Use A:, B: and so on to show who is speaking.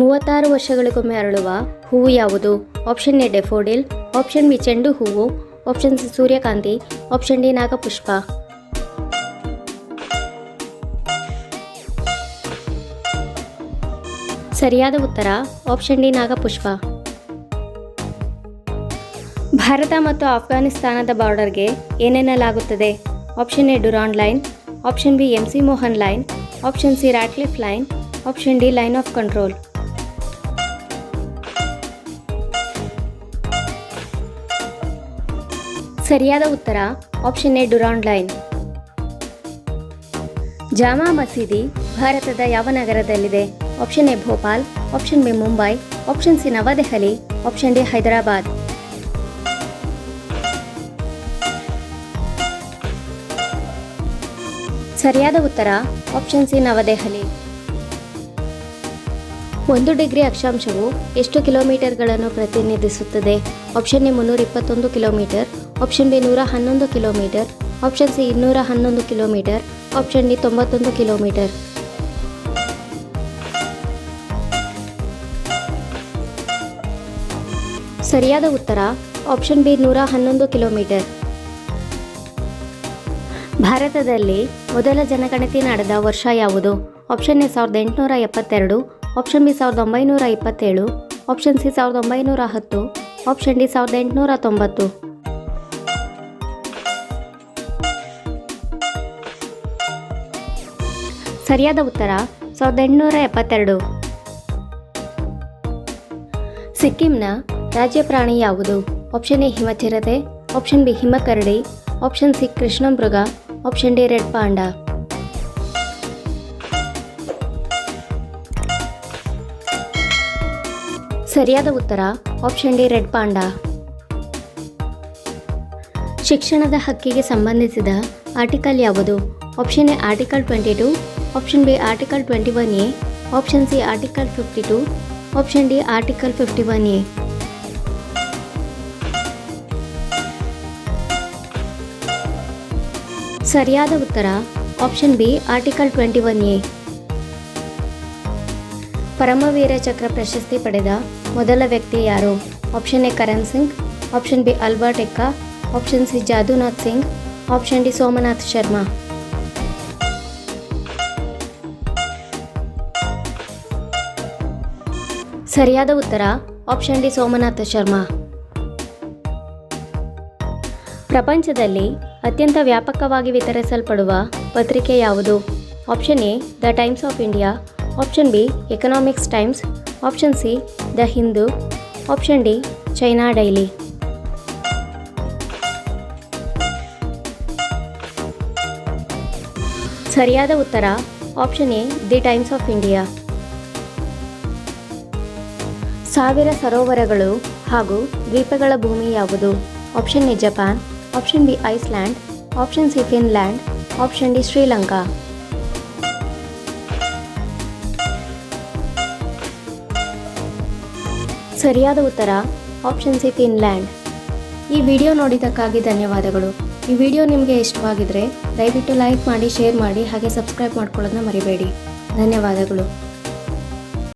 A: ಮೂವತ್ತಾರು ವರ್ಷಗಳಿಗೊಮ್ಮೆ ಅರಳುವ ಹೂವು ಯಾವುದು? Option A daffodil, option B ಚೆಂಡು ಹೂವು, ಆಪ್ಷನ್ ಸಿ ಸೂರ್ಯಕಾಂತಿ, ಆಪ್ಷನ್ ಡಿ ನಾಗಪುಷ್ಪ. ಸರಿಯಾದ ಉತ್ತರ, ಆಪ್ಷನ್ ಡಿ ನಾಗಪುಷ್ಪ. ಭಾರತ ಮತ್ತು ಆಫ್ಘಾನಿಸ್ತಾನದ ಬಾರ್ಡರ್ಗೆ ಏನೆನ್ನಲಾಗುತ್ತದೆ? Option A Durand line, option B M C Mohan line, option C Ratcliffe line, option D line of control. ಸರಿಯಾದ ಉತ್ತರ option A Durand line. Jama Masjid ಭಾರತದ ಯಾವ ನಗರದಲ್ಲಿದೆ? Option A Bhopal option B Mumbai option C New Delhi option D Hyderabad. ಸರಿಯಾದ ಉತ್ತರ option C ನವದೆಹಲಿ. ಒಂದು degree ಅಕ್ಷಾಂಶವು ಎಷ್ಟು ಕಿಲೋಮೀಟರ್ಗಳನ್ನು ಪ್ರತಿನಿಧಿಸುತ್ತದೆ? ಆಪ್ಷನ್ ಎ ಮುನ್ನೂರ ಇಪ್ಪತ್ತೊಂದು ಕಿಲೋಮೀಟರ್ ಆಪ್ಷನ್ ಬಿ ನೂರ ಹನ್ನೊಂದು ಕಿಲೋಮೀಟರ್ ಆಪ್ಷನ್ ಸಿ ಇನ್ನೂರ ಹನ್ನೊಂದು ಕಿಲೋಮೀಟರ್ ಆಪ್ಷನ್ ಡಿ ತೊಂಬತ್ತೊಂದು ಕಿಲೋಮೀಟರ್ ಸರಿಯಾದ ಉತ್ತರ ಆಪ್ಷನ್ ಬಿ ನೂರ ಹನ್ನೊಂದು ಕಿಲೋಮೀಟರ್ ಭಾರತದಲ್ಲಿ ಮೊದಲ ಜನಗಣತಿ ನಡೆದ ವರ್ಷ ಯಾವುದು? ಆಪ್ಷನ್ ಎ ಸಾವಿರದ ಎಂಟುನೂರ ಎಪ್ಪತ್ತೆರಡು ಆಪ್ಷನ್ ಬಿ ಸಾವಿರದ ಒಂಬೈನೂರ ಇಪ್ಪತ್ತೇಳು ಆಪ್ಷನ್ ಸಿ ಸಾವಿರದ ಒಂಬೈನೂರ ಹತ್ತು ಆಪ್ಷನ್ ಡಿ ಸಾವಿರದ ಎಂಟುನೂರ ತೊಂಬತ್ತು. ಸರಿಯಾದ ಉತ್ತರ ಸಾವಿರದ ಎಂಟುನೂರ ಎಪ್ಪತ್ತೆರಡು. ಸಿಕ್ಕಿಂನ ರಾಜ್ಯ ಪ್ರಾಣಿ ಯಾವುದು? ಆಪ್ಷನ್ ಎ ಹಿಮಚಿರತೆ, ಆಪ್ಷನ್ ಬಿ ಹಿಮಕರಡಿ, ಆಪ್ಷನ್ ಸಿ ಕೃಷ್ಣಮೃಗ, ಆಪ್ಷನ್ ಡಿ ರೆಡ್ ಪಾಂಡ. ಸರಿಯಾದ ಉತ್ತರ ಆಪ್ಷನ್ ಡಿ ರೆಡ್ ಪಾಂಡ. ಶಿಕ್ಷಣದ ಹಕ್ಕಿಗೆ ಸಂಬಂಧಿಸಿದ ಆರ್ಟಿಕಲ್ ಯಾವುದು? Option A article twenty two option B article twenty one A option C article fifty two option D article fifty one A ಸರಿಯಾದ ಉತ್ತರ option B article twenty one A Paramvir Chakra ಪ್ರಶಸ್ತಿ ಪಡೆದ ಮೊದಲ ವ್ಯಕ್ತಿ ಯಾರು? Option A Karan Singh option B Albert Ekka option C Jadunath Singh option D Somnath Sharma ಸರಿಯಾದ ಉತ್ತರ option D Somnath Sharma. ಪ್ರಪಂಚದಲ್ಲಿ ಅತ್ಯಂತ ವ್ಯಾಪಕವಾಗಿ ವಿತರಿಸಲ್ಪಡುವ ಪತ್ರಿಕೆ ಯಾವುದು? Option A, the Times of India. Option B economics Times. Option C, the Hindu. Option D, China Daily. ಸರಿಯಾದ ಉತ್ತರ option A, the Times of India. ಸಾವಿರ ಸರೋವರಗಳು ಹಾಗೂ ದ್ವೀಪಗಳ ಭೂಮಿ ಯಾವುದು? Option A Japan option B Iceland option C Finland option D Sri Lanka ಸರಿಯಾದ ಉತ್ತರ ಆಪ್ಷನ್ ಸಿ ಫಿನ್ಲ್ಯಾಂಡ್ ಈ ವಿಡಿಯೋ ನೋಡಿದ್ದಕ್ಕಾಗಿ ಧನ್ಯವಾದಗಳು. ಈ ವಿಡಿಯೋ ನಿಮಗೆ ಇಷ್ಟವಾಗಿದ್ದರೆ ದಯವಿಟ್ಟು ಲೈಕ್ ಮಾಡಿ, ಶೇರ್ ಮಾಡಿ, ಹಾಗೆ ಸಬ್ಸ್ಕ್ರೈಬ್ ಮಾಡ್ಕೊಳ್ಳೋದನ್ನ ಮರಿಬೇಡಿ. ಧನ್ಯವಾದಗಳು.